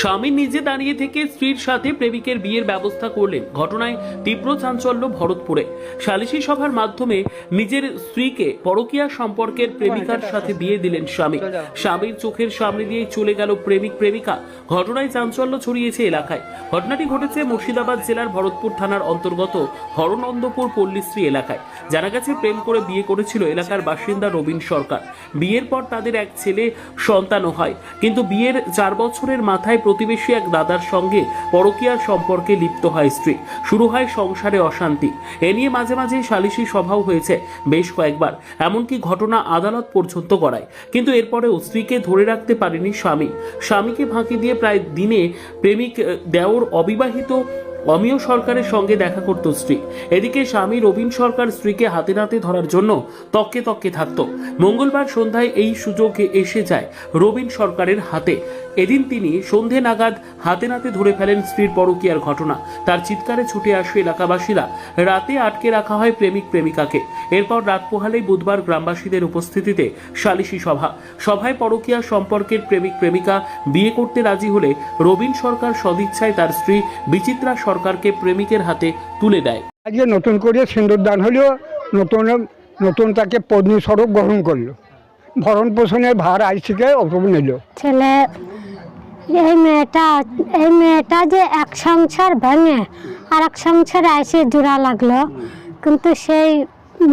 স্বামী নিজে দাঁড়িয়ে থেকে স্ত্রীর সাথে প্রেমিকের বিয়ের ব্যবস্থা করলেন। ঘটনায় তীব্র চাঞ্চল্য ভরতপুরে। সালিশি সভার মাধ্যমে নিজের স্ত্রীকে পরকীয়া সম্পর্কের প্রেমিকার সাথে বিয়ে দিলেন স্বামী। স্বামীর চোখের সামনে দিয়ে চলে গেল প্রেমিক প্রেমিকা। ঘটনায় চাঞ্চল্য ছড়িয়েছে এলাকায়। ঘটনাটি ঘটেছে মুর্শিদাবাদ জেলার ভরতপুর থানার অন্তর্গত হরনন্দপুর পল্লীশ্রী এলাকায়। জানা গেছে প্রেম করে বিয়ে করেছিল এলাকার বাসিন্দা রবীন সরকার। বিয়ের পর তাদের এক ছেলে সন্তানও হয়। কিন্তু বিয়ের চার বছরের মাথায় প্রতিবেশী এক দাদার সঙ্গে পরকীয়ার সম্পর্কে লিপ্ত হয় স্ত্রী। শুরু হয় সংসারে অশান্তি। এ নিয়ে মাঝে মাঝে সালিশি সভাও হয়েছে বেশ কয়েকবার। এমনকি ঘটনা আদালত পর্যন্ত গড়ায়। কিন্তু এরপরেও স্ত্রীকে ধরে রাখতে পারেনি স্বামী। স্বামীকে ফাঁকি দিয়ে প্রায় দিনে প্রেমিক দেওর অবিবাহিত অমিয় সরকারের সঙ্গে দেখা করত স্ত্রী। এদিকে স্বামী রবীন সরকার স্ত্রীকে হাতে নাতে ধরার জন্য তককে তককে থাকত। মঙ্গলবার সন্ধ্যায় এই সুযোগে এসে যায় রবীন সরকারের হাতে। এদিন তিনি সন্ধে নাগাদ হাতে নাতে ধরে ফেলেন স্ত্রীর পরকীয়ার ঘটনা। তার চিৎকারে ছুটে আসে এলাকাবাসীরা। রাতে আটকে রাখা হয় প্রেমিক প্রেমিকাকে। এরপর রাত পোহালেই বুধবার গ্রামবাসীদের উপস্থিতিতে সালিশি সভা। সভায় পরকীয়া সম্পর্কের প্রেমিক প্রেমিকা বিয়ে করতে রাজি হলে রবীন সরকার সদিচ্ছায় তার স্ত্রী বিচিত্রা সরকারকে প্রেমিকের হাতে তুলে দেয়। আজকে নতুন করে সিন্দুরদান হলেও নতুন নতুন তাকে পত্নী স্বরূপ গ্রহণ করল। ভরণ পোষণের ভার আজ থেকে নিল। ছেলে এই মেয়েটা এই মেয়েটা যে এক সংসার ভেঙে আর এক সংসার এসে জোড়া লাগল। কিন্তু সেই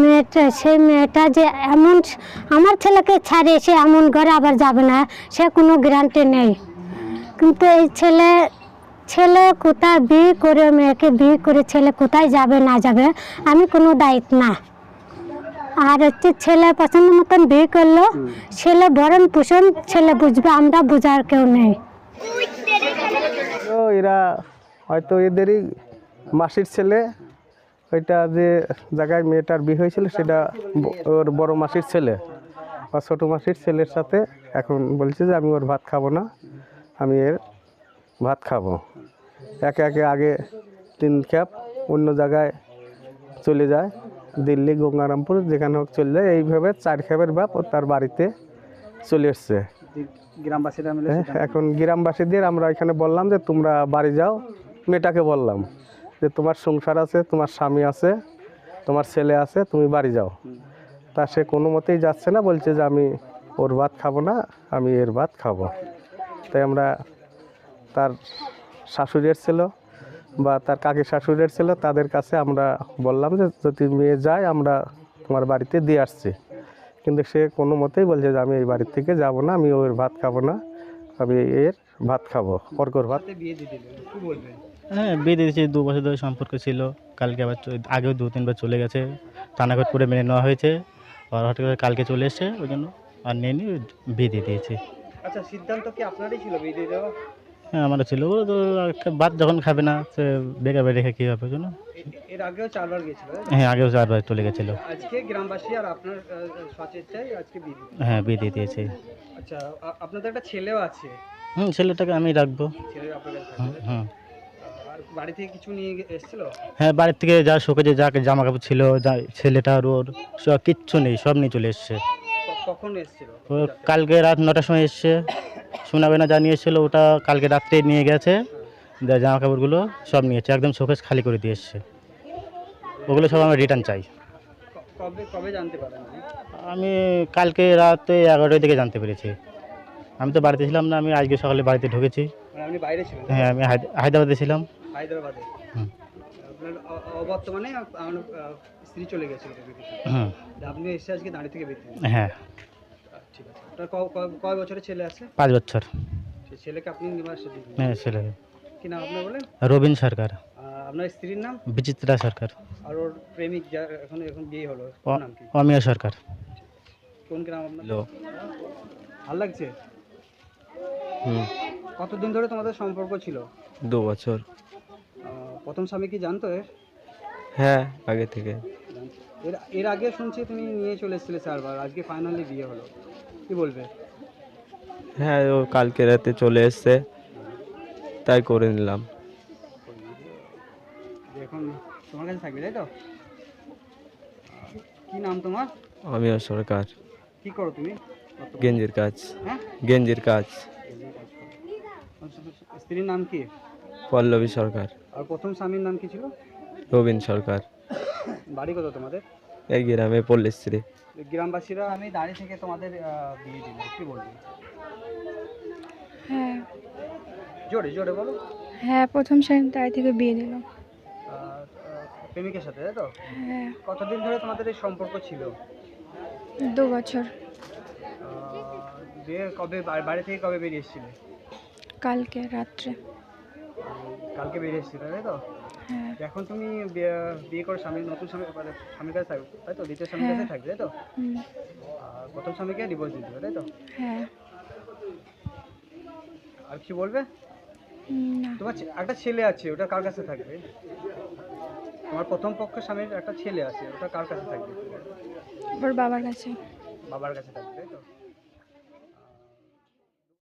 মেয়েটা সেই মেয়েটা যে এমন আমার ছেলেকে ছাড়িয়ে সে এমন ঘরে আবার যাবে না সে কোনো গ্যারান্টি নেই। কিন্তু এই ছেলে ছেলে কোথায় বিয়ে করে, মেয়েকে বিয়ে করে ছেলে কোথায় যাবে, না যাবে, আমি কোনো দায়িত্ব না। আর হচ্ছে ছেলে পছন্দ মতন বিয়ে করল, ছেলে ভরণ পোষণ ছেলে বুঝবে, আমরা বোঝার কেউ নেই। এরা হয়তো এদেরই মাসির ছেলে, ওইটা যে জায়গায় মেয়েটার বিয়ে হয়েছিল সেটা ওর বড় মাসির ছেলে। বা ছোটো মাসির ছেলের সাথে এখন বলছে যে, আমি ওর ভাত খাব না, আমি এর ভাত খাব। একে একে আগে তিন খ্যাপ অন্য জায়গায় চলে যায়। দিল্লি গঙ্গারামপুর যেখানে হোক চলে যায়। এইভাবে চার খ্যাপের বাপ ও তার বাড়িতে চলে এসছে। গ্রামবাসীরা মিলে হ্যাঁ, এখন গ্রামবাসীদের আমরা এখানে বললাম যে তোমরা বাড়ি যাও। মেয়েটাকে বললাম যে তোমার সংসার আছে তোমার স্বামী আছে তোমার ছেলে আছে তুমি বাড়ি যাও। তা সে কোনো মতেই যাচ্ছে না বলছে যে আমি ওর ভাত খাব না আমি এর ভাত খাব। তাই আমরা তার শাশুড়ির ছিল বা তার কাকি শাশুড়ির ছিল তাদের কাছে আমরা বললাম যে যদি মেয়ে যায় আমরা তোমার বাড়িতে দিয়ে আসছি। কিন্তু সে কোনো মতেই বলছে যে আমি এই বাড়ির থেকে যাব না আমি ওর ভাত খাব না আমি এর ভাত খাব অর্কর ভাত। বিয়ে দিয়ে দিলেন হ্যাঁ বিয়ে দিয়েছি দু বছর ধরে সম্পর্ক ছিল কালকে আবার আগেও দু তিনবার চলে গেছে থানাঘাট করে মেনে নেওয়া হয়েছে আর হঠাৎ করে কালকে চলে এসছে ওই জন্য আর নিয়ে নিয়ে বিয়ে দিয়ে দিয়েছি। আচ্ছা সিদ্ধান্ত কি আপনারই ছিল বিয়ে দিয়ে দেওয়া? হ্যাঁ আমারও ছিল। ও তো আর ভাত যখন খাবে না সে বেকার বেড়ে রেখে কী হবে জন্য এর আগেও চারবার গেছিল হ্যাঁ আগেও চারবার চলে গেছিল। আজকে গ্রামবাসী আর আপনার আজকে বিয়ে হ্যাঁ বিয়ে দিয়ে দিয়েছি। আচ্ছা আপনাদের একটা ছেলেও আছে। হুম ছেলেটাকে আমি রাখব। ছেলে আপনার কাছে হুম বাড়ি থেকে কিছু নিয়ে গে- এসেছিল? হ্যাঁ বাড়ির থেকে যা শোকেজে যা জামা কাপড় ছিল যা ছেলেটার ওর সব কিচ্ছু নেই সব নিয়ে চলে এসছে। কখন এসেছিল? কালকে রাত নটার সময় এসছে। শোনাবে না জানিয়ে এসেছিল ওটা কালকে রাত্রে নিয়ে গেছে। জামা কাপড়গুলো সব নিয়েছে একদম শোকেস খালি করে দিয়ে এসছে। ওগুলো সব আমরা রিটার্ন চাই। আমি কালকে রাতে এগারোটার দিকে জানতে পেরেছি। আমি তো বাড়িতে ছিলাম না আমি আজকে সকালে বাড়িতে ঢুকেছি। মানে হ্যাঁ আমি হায়দ- হায়দ্রাবাদে ছিলাম। হায়দ্রাবাদে? হুম। অবর্তমানে আমার স্ত্রী চলে গেছিল আপনি এসে আজকে দাঁড়িয়ে থেকে বেঁধে হ্যাঁ। ঠিক আছে। আপনার ক- ক- কয় বছরের ছেলে আছে? পাঁচ বছর। সেই ছেলেকে আপনি নিবাসে দিবেন হ্যাঁ ছেলে। কি নাম আপনার বলেন? রবীন সরকার। আপনার স্ত্রীর নাম? বিচিত্রা সরকার। আর ওর প্রেমিক যা এখন এখন বিয়ে হলো ওর অ- নাম কি? অমিয় সরকার। কোন গ্রাম আপনার? ভালো লাগছে? হুম। কতদিন ধরে তোমাদের সম্পর্ক ছিল? দু বছর। প্রথম স্বামী কি জানতো এর? হ্যাঁ আগে থেকে। এর এর আগে শুনছি তুমি নিয়ে চলে এসেছিলে চারবার আজকে ফাইনালি বিয়ে হলো। কি বলবে? হ্যাঁ ও কালকে রাতে চলে এসছে তাই করে নিলাম। এখন তোমার কাছে থাকবে তাই তো? কি নাম তোমার? আমিও সরকার কি করো তুমি? গেঞ্জির কাজ। হ্যাঁ? গেঞ্জির কাজ। স্ত্রীর নাম কি? পল্লবী সরকার। আর প্রথম স্বামীর নাম কি ছিল? রবীন সরকার। বাড়ি কত তোমাদের? এই গ্রামে পল্লীশ্রী গ্রামবাসীরা আমি দাঁড়িয়ে থেকে তোমাদের বিয়ে দিল কি বলবি? হ্যাঁ। জোরে জোরে বলো। হ্যাঁ প্রথম শ্রেণি তাই থেকে বিয়ে দিল প্রেমিকের সাথে তাই তো? হ্যাঁ। কতদিন ধরে তোমাদের এই সম্পর্ক ছিল? দু বছর। বিয়ে কবে বাড়ি থেকে কবে বেরিয়ে এসেছিলে? কালকে রাত্রে। কালকে বেরিয়ে এসেছিলে তাই তো? এখন তুমি বিয়ে করে স্বামী নতুন স্বামী স্বামীর কাছে থাকবে তাই তো? দ্বিতীয় স্বামীর কাছে হ্যাঁ। থাকবে তাই তো? আর প্রথম স্বামীকে ডিভোর্স দিতে হবে তাই তো? হ্যাঁ। আর কি বলবে? তোমার একটা ছেলে আছে ওটা কার কাছে থাকবে? তোমার প্রথম পক্ষ স্বামীর একটা ছেলে আছে ওটা কার কাছে থাকবে? ওর বাবার কাছে। বাবার কাছে থাকবে।